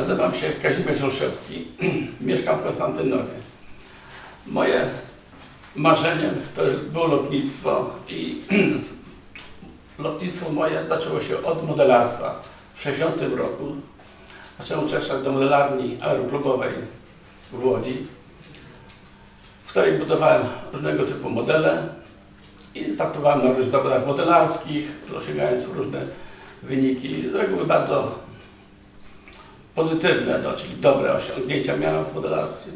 Nazywam się Kazimierz Olszewski. Mieszkam w Konstantynowie. Moje marzeniem to było lotnictwo i lotnictwo moje zaczęło się od modelarstwa. W 60 roku zacząłem uczęszczać do modelarni aeroklubowej w Łodzi, w której budowałem różnego typu modele i startowałem na różnych zawodach modelarskich, osiągając różne wyniki, z reguły bardzo pozytywne, no, czyli dobre osiągnięcia miałem w modelarstwie.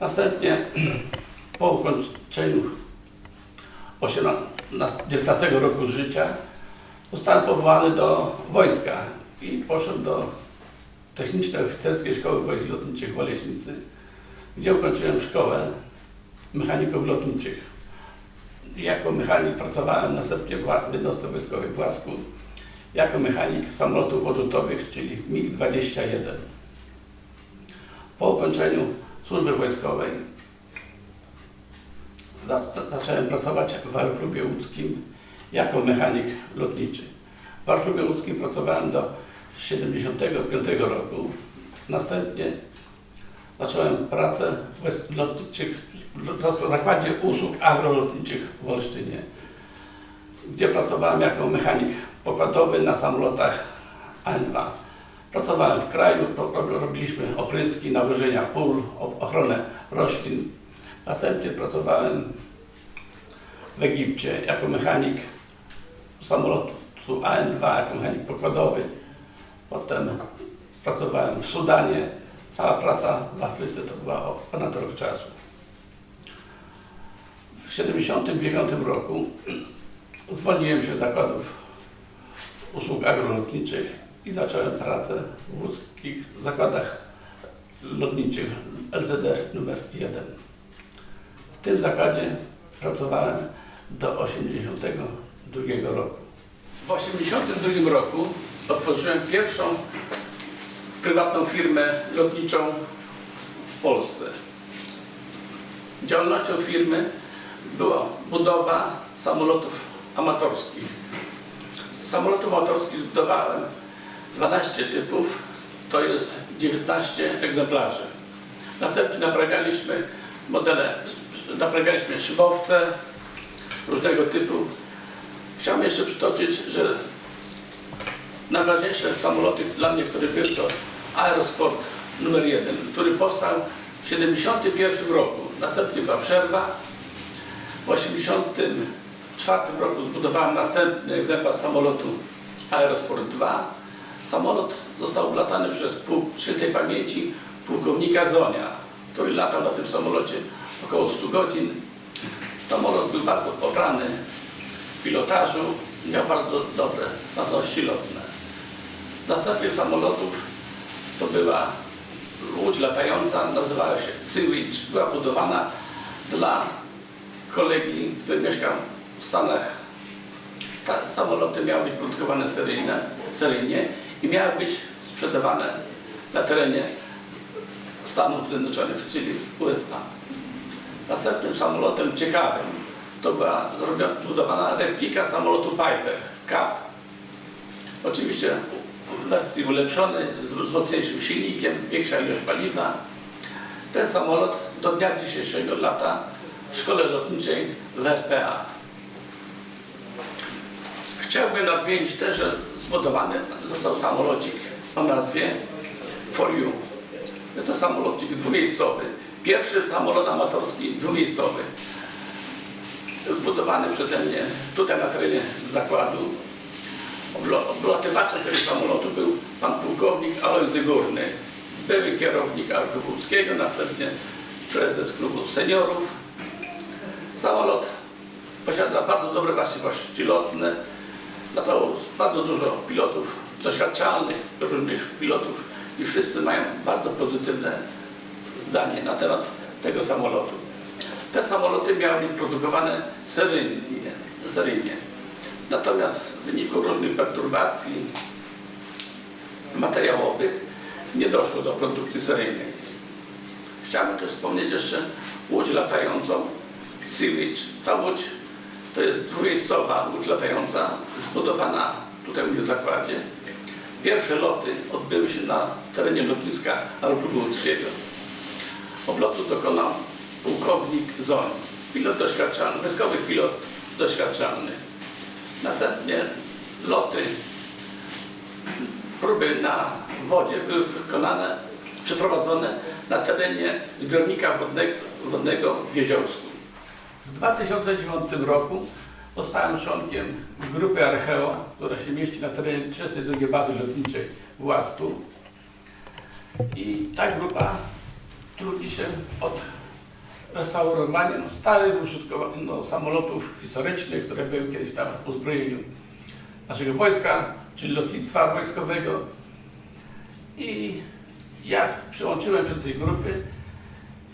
Następnie po ukończeniu 19 roku życia zostałem powołany do wojska i poszedłem do Technicznej Oficerskiej Szkoły Wojsk Lotniczych w Oleśnicy, gdzie ukończyłem szkołę mechaników lotniczych. Jako mechanik pracowałem następnie w jednostce wojskowej w Łasku jako mechanik samolotów odrzutowych, czyli MiG-21. Po ukończeniu służby wojskowej za- zacząłem pracować w Aeroklubie Łódzkim jako mechanik lotniczy. W Aeroklubie Łódzkim pracowałem do 1975 roku. Następnie zacząłem pracę w w zakładzie usług agrolotniczych w Olsztynie, gdzie pracowałem jako mechanik pokładowy na samolotach AN-2. Pracowałem w kraju, ro- ro- robiliśmy opryski, nawożenia pól, ochronę roślin. Następnie pracowałem w Egipcie jako mechanik samolotu AN-2, jako mechanik pokładowy. Potem pracowałem w Sudanie. Cała praca w Afryce to była ponad rok czasu. W 1979 roku zwolniłem się z zakładów usług agrolotniczych i zacząłem pracę w łódzkich zakładach lotniczych LZD numer 1. W tym zakładzie pracowałem do 1982 roku. W 1982 roku otworzyłem pierwszą prywatną firmę lotniczą w Polsce. Działalnością firmy była budowa samolotów amatorskich. Samolotów amatorskich zbudowałem 12 typów, to jest 19 egzemplarzy. Następnie naprawialiśmy modele, naprawialiśmy szybowce różnego typu. Chciałbym jeszcze przytoczyć, że najważniejsze samoloty dla mnie, które były to Aerosport numer 1, który powstał w 1971 roku. Następnie była przerwa. W 1984 roku zbudowałem następny egzemplarz samolotu Aerosport 2. Samolot został oblatany przez pułk świętej pamięci pułkownika Zonia, który latał na tym samolocie około 100 godzin. Samolot był bardzo pobrany w pilotażu, miał bardzo dobre zdolności lotne. Następnie samolotów to była łódź latająca, nazywała się Sea. Była budowana dla kolegi, który mieszkał w Stanach. Te samoloty miały być produkowane seryjne, seryjnie i miały być sprzedawane na terenie Stanów Zjednoczonych, czyli USA. Następnym samolotem ciekawym to była budowana replika samolotu Piper Cap. Oczywiście w wersji ulepszonej, z mocniejszym silnikiem, większa ilość paliwa. Ten samolot do dnia dzisiejszego lata w szkole lotniczej w RPA. Chciałbym nadmienić też, że zbudowany został samolocik o nazwie For You. Jest to samolocik dwumiejscowy. Pierwszy samolot amatorski dwumiejscowy. Zbudowany przeze mnie tutaj na terenie zakładu. Oblatywaczem tego samolotu był pan pułkownik Alojzy Górny. Były kierownik Arku Łódzkiego, następnie prezes klubu seniorów. Samolot posiada bardzo dobre właściwości lotne. Latało bardzo dużo pilotów doświadczalnych, różnych pilotów i wszyscy mają bardzo pozytywne zdanie na temat tego samolotu. Te samoloty miały być produkowane seryjnie. seryjnie. Natomiast w wyniku różnych perturbacji materiałowych nie doszło do produkcji seryjnej. Chciałbym też wspomnieć jeszcze łódź latającą Sea Witch. Ta łódź to jest dwumiejscowa łódź latająca, zbudowana tutaj w zakładzie. pierwsze loty odbyły się na terenie lotniska Artuguckiego. Oblotu dokonał pułkownik Zoń, pilot doświadczalny, wojskowy pilot doświadczalny. Następnie loty, próby na wodzie były wykonane, przeprowadzone na terenie zbiornika wodnego, wodnego w Jeziorsku. W 2009 roku zostałem członkiem grupy Archeo, która się mieści na terenie 32 bazy lotniczej w Łasku. I ta grupa trudni się od restaurowania no, starych użytkowanych no, samolotów historycznych, które były kiedyś tam w uzbrojeniu naszego wojska, czyli lotnictwa wojskowego. I ja przyłączyłem się do tej grupy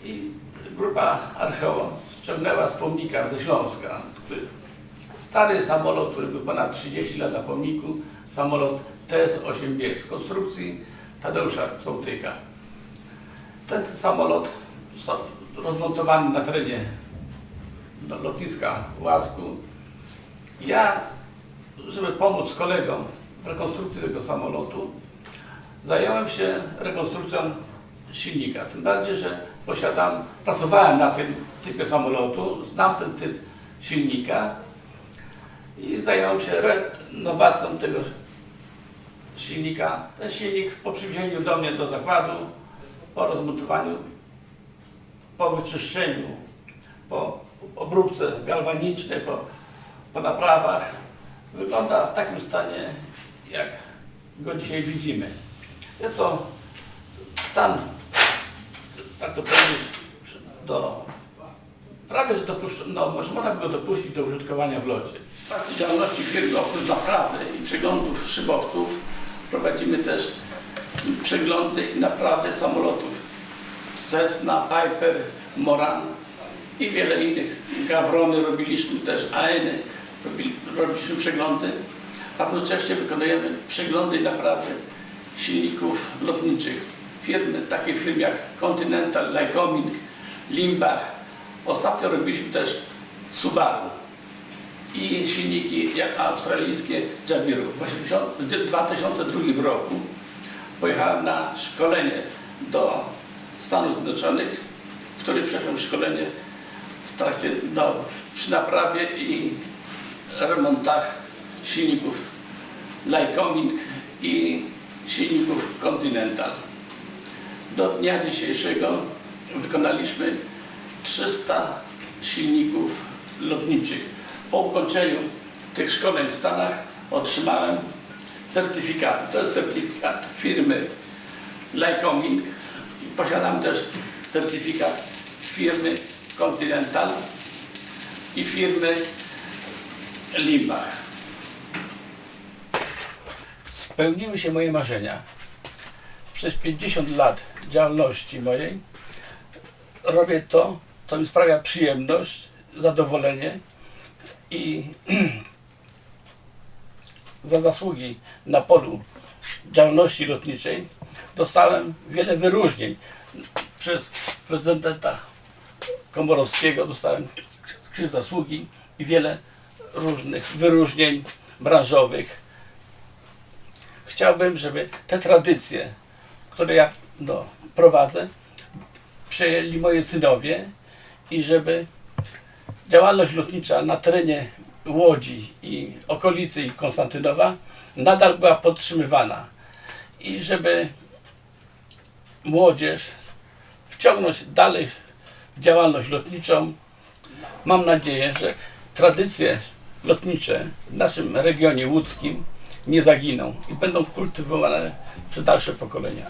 i grupa Archeo ściągnęła z pomnika ze Śląska, stary samolot, który był ponad 30 lat na pomniku, samolot TS-8B z konstrukcji Tadeusza Sołtyka. Ten samolot został rozmontowany na terenie lotniska Łasku. Ja, żeby pomóc kolegom w rekonstrukcji tego samolotu, zająłem się rekonstrukcją silnika. Tym bardziej, że posiadam, pracowałem na tym typie samolotu, znam ten typ silnika i zająłem się renowacją tego silnika. Ten silnik po przywiezieniu do mnie do zakładu, po rozmontowaniu, po wyczyszczeniu, po obróbce galwanicznej, po, po naprawach, wygląda w takim stanie, jak go dzisiaj widzimy. Jest to stan, tak to powiedzieć, do prawie że dopuszcz, no można by go dopuścić do użytkowania w locie. W trakcie działalności firmy oprócz naprawy i przeglądów szybowców prowadzimy też przeglądy i naprawy samolotów Cessna, Piper, Moran i wiele innych. Gawrony robiliśmy też, AN robili, robiliśmy przeglądy, a równocześnie wykonujemy przeglądy i naprawy silników lotniczych. Firmy, takie firmy jak Continental, Lycoming, Limbach. Ostatnio robiliśmy też Subaru i silniki australijskie Jabiru. W 80 w 2002 roku pojechałem na szkolenie do Stanów Zjednoczonych, w którym przeszłem szkolenie w trakcie, no, przy naprawie i remontach silników Lycoming i silników Continental. Do dnia dzisiejszego wykonaliśmy 300 silników lotniczych. Po ukończeniu tych szkoleń w Stanach otrzymałem certyfikat. To jest certyfikat firmy Lycoming. Posiadam też certyfikat firmy Continental i firmy Limbach. Spełniły się moje marzenia. Przez 50 lat działalności mojej robię to, co mi sprawia przyjemność, zadowolenie i za zasługi na polu działalności lotniczej dostałem wiele wyróżnień. Przez prezydenta Komorowskiego dostałem krzyż zasługi i wiele różnych wyróżnień branżowych. Chciałbym, żeby te tradycje, które ja no, prowadzę, przejęli moi synowie i żeby działalność lotnicza na terenie Łodzi i okolicy Konstantynowa nadal była podtrzymywana i żeby młodzież wciągnąć dalej w działalność lotniczą. Mam nadzieję, że tradycje lotnicze w naszym regionie łódzkim nie zaginą i będą kultywowane przez dalsze pokolenia.